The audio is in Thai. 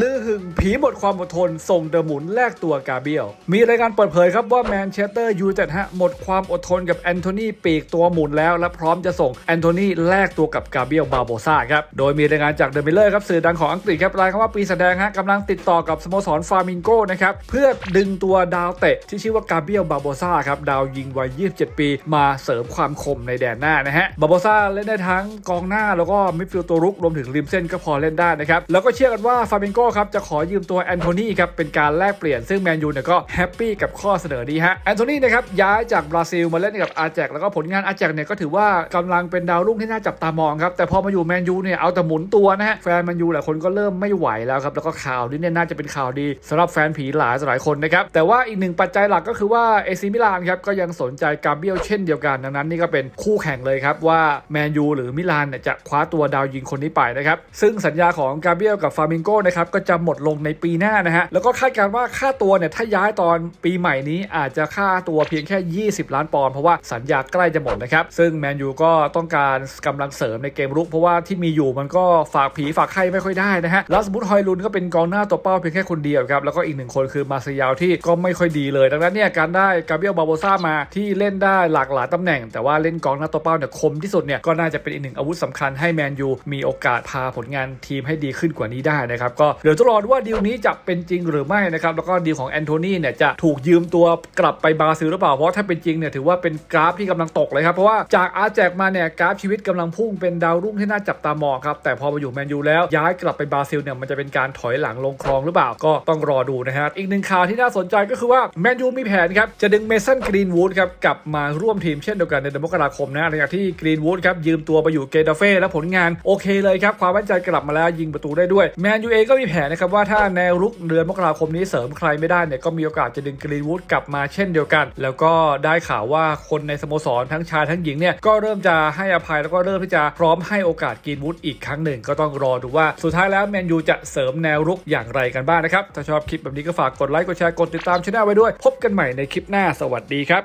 ลือหึงผีหมดความอดทน ส่งเดอะหมุนแลกตัวกาเบียล มีรายงานเปิดเผยครับว่าแมนเชสเตอร์ยูไนเต็ดฮะ หมดความอดทนกับแอนโทนีปีกตัวหมุนแล้ว และพร้อมจะส่งแอนโทนีแลกตัวกับกาเบียลบาโบซาครับ โดยมีรายงานจากเดอะมิลเลอร์ครับสื่อดังของอังกฤษครับรายงานว่าปีแสดงฮะกำลังติดต่อกับสโมสรฟาร์มิงโกนะครับเพื่อดึงตัวดาวเตะที่ชื่อว่ากาเบียลบาโบซาครับดาวยิงวัย 27 ปี มาเสริมความคมในแดนหน้านะฮะบาโบซาเล่นได้ทั้งกองหน้าแล้วก็มิดฟิลด์ตัวรุกรวมถึงริมเส้นก็พอเล่นได้นะครับแล้วก็เชื่อกันว่าฟาร์มิงโกครับจะขอยืมตัวแอนโทนีครับเป็นการแลกเปลี่ยนซึ่งแมนยูเนี่ยก็แฮปปี้กับข้อเสนอนี้ฮะแอนโทนีนะครับย้ายจากบราซิลมาเล่นกับอาแจกแล้วก็ผลงานอาแจกเนี่ยก็ถือว่ากำลังเป็นดาวรุ่งที่น่าจับตามองครับแต่พอมาอยู่แมนยูเนี่ยเอาแต่หมุนตัวนะฮะแฟนแมนยูหลายคนก็เริ่มไม่ไหวแล้วครับแล้วก็ข่าวนี้เนี่ยน่าจะเป็นข่าวดีสำหรับแฟนผีหลายหลายคนนะครับแต่ว่าอีกหนึ่งปัจจัยหลักก็คือว่าเอซิมิลานครับก็ยังสนใจกาเบียลเช่นเดียวกันดังนั้นนี่ก็เป็นคู่แข่งเลยครับว่าแมนยูหรือมิลานเนี่ยจะคว้าตัวดาวยิงคนนี้ไปนะครับซึ่งสัญญาของกาเบียลกับฟาร์มิงโกนะครับก็จะหมดลงในปีหน้านะฮะแล้วก็คาดการว่าค่าตัวเนี่ยถ้าย้ายตอนปีใหม่นี้อาจจะค่าตัวเพียงแค่ 20 ล้านปอนด์เพราะว่าสัญญาใกล้จะหมดนะครับซึ่งแมนยูก็ต้องการกำลังเสริมในเกมรุก เพราะว่าที่มีอยู่มันก็ฝากผีฝากไข้ไม่ค่อยได้นะฮะแล้วสมมติฮอยลุนก็เป็นกองหน้าตัวเป้าเพียงแค่คนเดียวครับแล้วก็อีกหนึ่งคนคือมาเซยาวที่ก็ไม่ค่อยดีเลย ดังนั้นเนี่ยการได้กาเบียลบาโบซ่ามาที่เล่นได้หลากหลายตำแหน่ง แต่ว่าเล่นกองหน้าตัวเป้าเนี่ยคมที่สุดเนี่ยก็น่าจะเป็นอีกหนึ่งอาวุธสำคัญให้แมนยูมีโอกาสพาผลงานทีมให้ดีขึ้นกว่านี้ได้นะครับก็เดี๋ยวจะรอดูว่าดีลนี้จะเป็นจริงหรือไม่นะครับแล้วก็ดีลของแอนโทนีเนี่ยจะถูกยืมตัวกลับไปบราซิลหรือเปล่าเพราะถ้าเป็นจริงเนี่ยถือว่าเป็นกราฟที่กำลังตกเลยครับเพราะว่าจากอาแจกมาเนี่ยกราฟชีวิตกำลังพุ่งเป็นดาวรุ่งที่น่าจับตามองครับแต่พอมาอยู่แมนยูแล้วย้ายกลับไปบราซิลเนี่ยมันจะเป็นการถอยหลังลงคลองหรือเปล่าก็ต้องรอดูนะครับอีกหนึ่งข่าวที่น่าสนใจก็คือว่าแมนยูมีแผนครับจะดึงเมสันกรีนวูดครับกลับมาร่วมทีมเช่นเดียวกันในเดือนมกราคมนะหลังจากที่กรีนวูดครับยืมตัวไปอยู่เกตาเฟ่แล้วผลงานโอเคเลยครับความมั่นใจกลับมาแล้วยิงประตูได้ด้วยแมนยูเองก็มีแผนนะครับว่าถ้าแนวรุกเดือนมกราคมนี้เสริมใครไม่ได้เนี่ยก็มีโอกาสจะดึงกรีนวูดกลับมาเช่นเดียวกัน แล้วก็ได้ข่าวว่าคนในสโมสรทั้งชายทั้งหญิงเนี่ยก็เริ่มจะให้อภัยแล้วก็เริ่มที่จะพร้อมให้โอกาสกรีนวูดอีกครั้งหนึ่ง ก็ต้องรอดูว่าสุดท้ายแล้วแมนยูจะเสริมแนวรุกอย่างไรกันบ้างนะครับถ้าชอบคลิปแบบนี้ก็ฝากกดไลค์กดแชร์กดติดตามช่องไว้ด้วย พบกันใหม่ในคลิปหน้าสวัสดีครับ